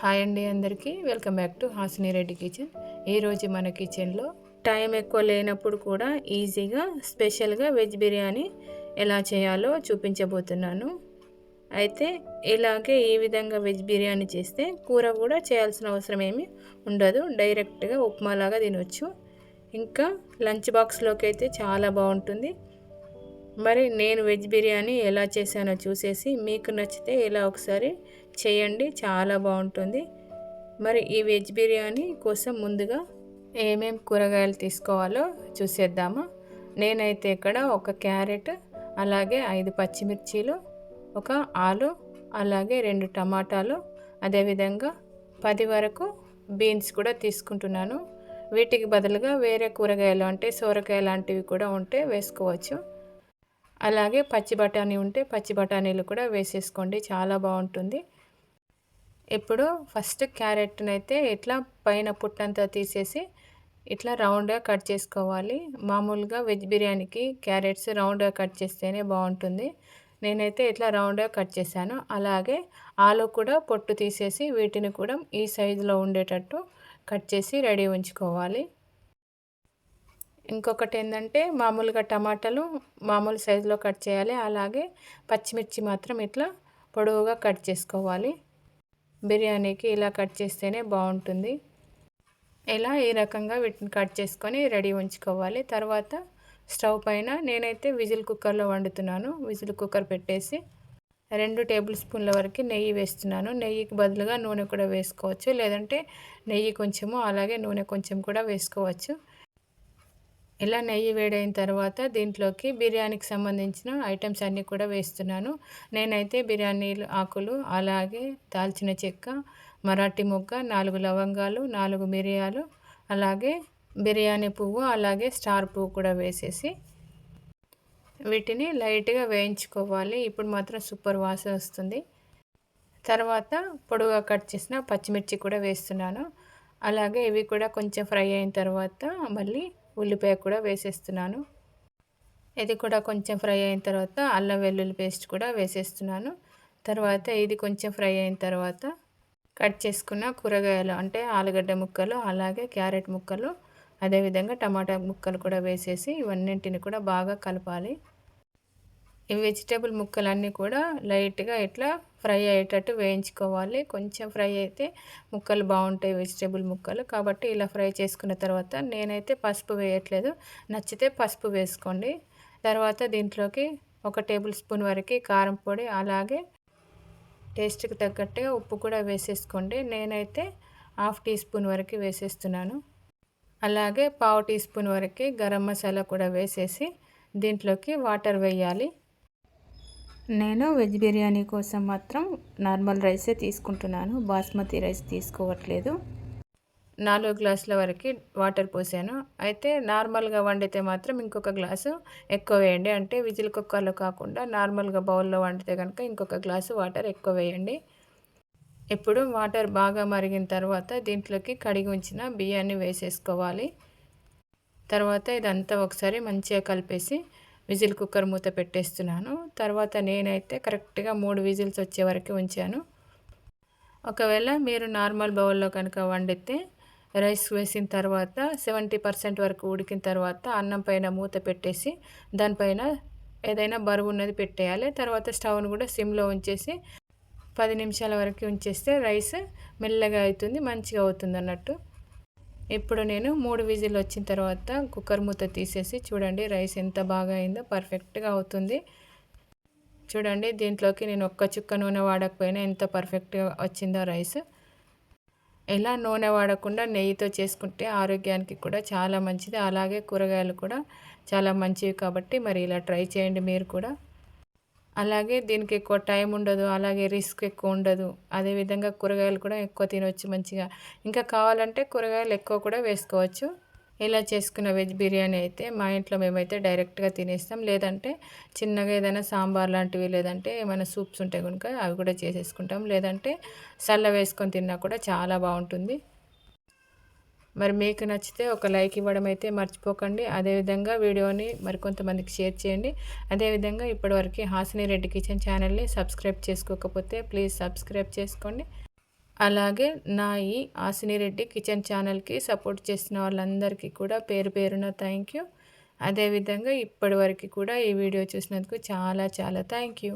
Hi అండి అందరికీ. Welcome back to Hasini Reddy kitchen. ఈరోజు మన కిచెన్లో టైం ఎక్కువ లేనప్పుడు కూడా ఈజీగా స్పెషల్గా వెజ్ బిర్యానీ ఎలా చేయాలో చూపించబోతున్నాను. అయితే ఇలాగే ఈ విధంగా వెజ్ బిర్యానీ చేస్తే కూర కూడా చేయాల్సిన అవసరం ఏమి ఉండదు. డైరెక్ట్గా ఉప్మాలాగా తినొచ్చు. ఇంకా లంచ్ బాక్స్లోకి అయితే చాలా బాగుంటుంది. మరి నేను వెజ్ బిర్యానీ ఎలా చేశానో చూసేసి మీకు నచ్చితే ఇలా ఒకసారి చేయండి చాలా బాగుంటుంది. మరి ఈ వెజ్ బిర్యానీ కోసం ముందుగా ఏమేం కూరగాయలు తీసుకోవాలో చూసేద్దామా. నేనైతే ఇక్కడ ఒక క్యారెట్ అలాగే ఐదు పచ్చిమిర్చీలు ఒక ఆలు అలాగే రెండు టమాటాలు అదేవిధంగా పది వరకు బీన్స్ కూడా తీసుకుంటున్నాను. వీటికి బదులుగా వేరే కూరగాయలు అంటే సోరకాయ లాంటివి కూడా ఉంటే వేసుకోవచ్చు. అలాగే పచ్చి బఠానీ ఉంటే పచ్చి బఠానీలు కూడా వేసేసుకోండి చాలా బాగుంటుంది. ఇప్పుడు ఫస్ట్ క్యారెట్ని అయితే ఇట్లా పైన పుట్టంతా తీసేసి ఇట్లా రౌండ్గా కట్ చేసుకోవాలి. మామూలుగా వెజ్ బిర్యానీకి క్యారెట్స్ రౌండ్గా కట్ చేస్తేనే బాగుంటుంది. నేనైతే ఇట్లా రౌండ్గా కట్ చేశాను. అలాగే ఆలు కూడా పొట్టు తీసేసి వీటిని కూడా ఈ సైజులో ఉండేటట్టు కట్ చేసి రెడీ ఉంచుకోవాలి. ఇంకొకటి ఏంటంటే మామూలుగా టమాటాలు మామూలు సైజులో కట్ చేయాలి. అలాగే పచ్చిమిర్చి మాత్రం ఇట్లా పొడవుగా కట్ చేసుకోవాలి. బిర్యానీకి ఇలా కట్ చేస్తేనే బాగుంటుంది. ఇలా ఈ రకంగా వీటిని కట్ చేసుకొని రెడీ ఉంచుకోవాలి. తర్వాత స్టవ్ పైన నేనైతే విజిల్ కుక్కర్లో వండుతున్నాను. విజిల్ కుక్కర్ పెట్టేసి రెండు టేబుల్ స్పూన్ల వరకు నెయ్యి వేస్తున్నాను. నెయ్యికి బదులుగా నూనె కూడా వేసుకోవచ్చు. లేదంటే నెయ్యి కొంచెము అలాగే నూనె కొంచెం కూడా వేసుకోవచ్చు. ఇలా నెయ్యి వేడైన తర్వాత దీంట్లోకి బిర్యానీకి సంబంధించిన ఐటమ్స్ అన్నీ కూడా వేస్తున్నాను. నేనైతే బిర్యానీ ఆకులు అలాగే దాల్చిన చెక్క మరాఠీ మొగ్గ నాలుగు లవంగాలు నాలుగు మిరియాలు అలాగే బిర్యానీ పువ్వు అలాగే స్టార్ పువ్వు కూడా వేసేసి వీటిని లైట్గా వేయించుకోవాలి. ఇప్పుడు మాత్రం సూపర్ వాసన వస్తుంది. తర్వాత పొడుగా కట్ చేసిన పచ్చిమిర్చి కూడా వేస్తున్నాను. అలాగే ఇవి కూడా కొంచెం ఫ్రై అయిన తర్వాత మళ్ళీ ఉల్లిపాయ కూడా వేసేస్తున్నాను. ఇది కూడా కొంచెం ఫ్రై అయిన తర్వాత అల్లం వెల్లుల్లి పేస్ట్ కూడా వేసేస్తున్నాను. తర్వాత ఇది కొంచెం ఫ్రై అయిన తర్వాత కట్ చేసుకున్న కూరగాయలు అంటే ఆలుగడ్డ ముక్కలు అలాగే క్యారెట్ ముక్కలు అదేవిధంగా టమాటా ముక్కలు కూడా వేసేసి ఇవన్నింటిని కూడా బాగా కలపాలి. ఈ వెజిటేబుల్ ముక్కలన్నీ కూడా లైట్గా ఇట్లా ఫ్రై అయ్యేటట్టు వేయించుకోవాలి. కొంచెం ఫ్రై అయితే ముక్కలు బాగుంటాయి వెజిటేబుల్ ముక్కలు. కాబట్టి ఇలా ఫ్రై చేసుకున్న తర్వాత నేనైతే పసుపు వేయట్లేదు. నచ్చితే పసుపు వేసుకోండి. తర్వాత దీంట్లోకి ఒక టేబుల్ స్పూన్ వరకు కారం పొడి అలాగే టేస్ట్కి తగ్గట్టుగా ఉప్పు కూడా వేసేసుకోండి. నేనైతే హాఫ్ టీ స్పూన్ వరకు వేసేస్తున్నాను. అలాగే పావు టీ స్పూన్ వరకు గరం మసాలా కూడా వేసేసి దీంట్లోకి వాటర్ వేయాలి. నేను వెజ్ బిర్యానీ కోసం మాత్రం నార్మల్ రైసే తీసుకుంటున్నాను. బాస్మతి రైస్ తీసుకోవట్లేదు. నాలుగు గ్లాసుల వరకు వాటర్ పోసాను. అయితే నార్మల్గా వండితే మాత్రం ఇంకొక గ్లాసు ఎక్కువ వేయండి. అంటే విజిల్ కుక్కర్లో కాకుండా నార్మల్గా బౌల్లో వండితే కనుక ఇంకొక గ్లాసు వాటర్ ఎక్కువ వేయండి. ఇప్పుడు వాటర్ బాగా మరిగిన తర్వాత దీంట్లోకి కడిగి ఉంచిన బియ్యాన్ని వేసేసుకోవాలి. తర్వాత ఇదంతా ఒకసారి మంచిగా కలిపేసి విజిల్ కుక్కర్ మూత పెట్టేస్తున్నాను. తర్వాత నేనైతే కరెక్ట్గా మూడు విజిల్స్ వచ్చే వరకు ఉంచాను. ఒకవేళ మీరు నార్మల్ బౌల్లో కనుక వండితే రైస్ వేసిన తర్వాత సెవెంటీ పర్సెంట్ వరకు ఉడికిన తర్వాత అన్నం పైన మూత పెట్టేసి దానిపైన ఏదైనా బరువు ఉన్నది పెట్టేయాలి. తర్వాత స్టవ్ను కూడా సిమ్లో ఉంచేసి పది నిమిషాల వరకు ఉంచేస్తే రైస్ మెల్లగా అవుతుంది మంచిగా అవుతుంది అన్నట్టు. ఇప్పుడు నేను మూడు విజిల్ వచ్చిన తర్వాత కుక్కర్ మూత తీసేసి చూడండి రైస్ ఎంత బాగా అయిందో పర్ఫెక్ట్గా అవుతుంది. చూడండి దీంట్లోకి నేను ఒక్క చుక్క నూనె వాడకపోయినా ఎంత పర్ఫెక్ట్గా వచ్చిందో రైస్. ఎలా నూనె వాడకుండా నెయ్యితో చేసుకుంటే ఆరోగ్యానికి కూడా చాలా మంచిది. అలాగే కూరగాయలు కూడా చాలా మంచివి కాబట్టి మరి ఇలా ట్రై చేయండి మీరు కూడా. అలాగే దీనికి ఎక్కువ టైం ఉండదు అలాగే రిస్క్ ఎక్కువ ఉండదు. అదేవిధంగా కూరగాయలు కూడా ఎక్కువ తినవచ్చు మంచిగా. ఇంకా కావాలంటే కూరగాయలు ఎక్కువ కూడా వేసుకోవచ్చు. ఇలా చేసుకున్న వెజ్ బిర్యానీ అయితే మా ఇంట్లో మేమైతే డైరెక్ట్గా తినేస్తాం. లేదంటే చిన్నగా ఏదైనా సాంబార్ లాంటివి లేదంటే ఏమైనా సూప్స్ ఉంటే కనుక అవి కూడా చేసేసుకుంటాం. లేదంటే సల్ల వేసుకొని తిన్నా కూడా చాలా బాగుంటుంది. మరి మీకు నచ్చితే ఒక లైక్ ఇవ్వడం అయితే మర్చిపోకండి. అదేవిధంగా వీడియోని మరికొంతమందికి షేర్ చేయండి. అదేవిధంగా ఇప్పటివరకు హాసిని రెడ్డి కిచెన్ ఛానల్ని సబ్స్క్రైబ్ చేసుకోకపోతే ప్లీజ్ సబ్స్క్రైబ్ చేసుకోండి. అలాగే నా ఈ హాసిని రెడ్డి కిచెన్ ఛానల్కి సపోర్ట్ చేసిన వాళ్ళందరికీ కూడా పేరు పేరున థ్యాంక్ యూ. అదేవిధంగా ఇప్పటి వరకు కూడా ఈ వీడియో చూసినందుకు చాలా చాలా థ్యాంక్ యూ.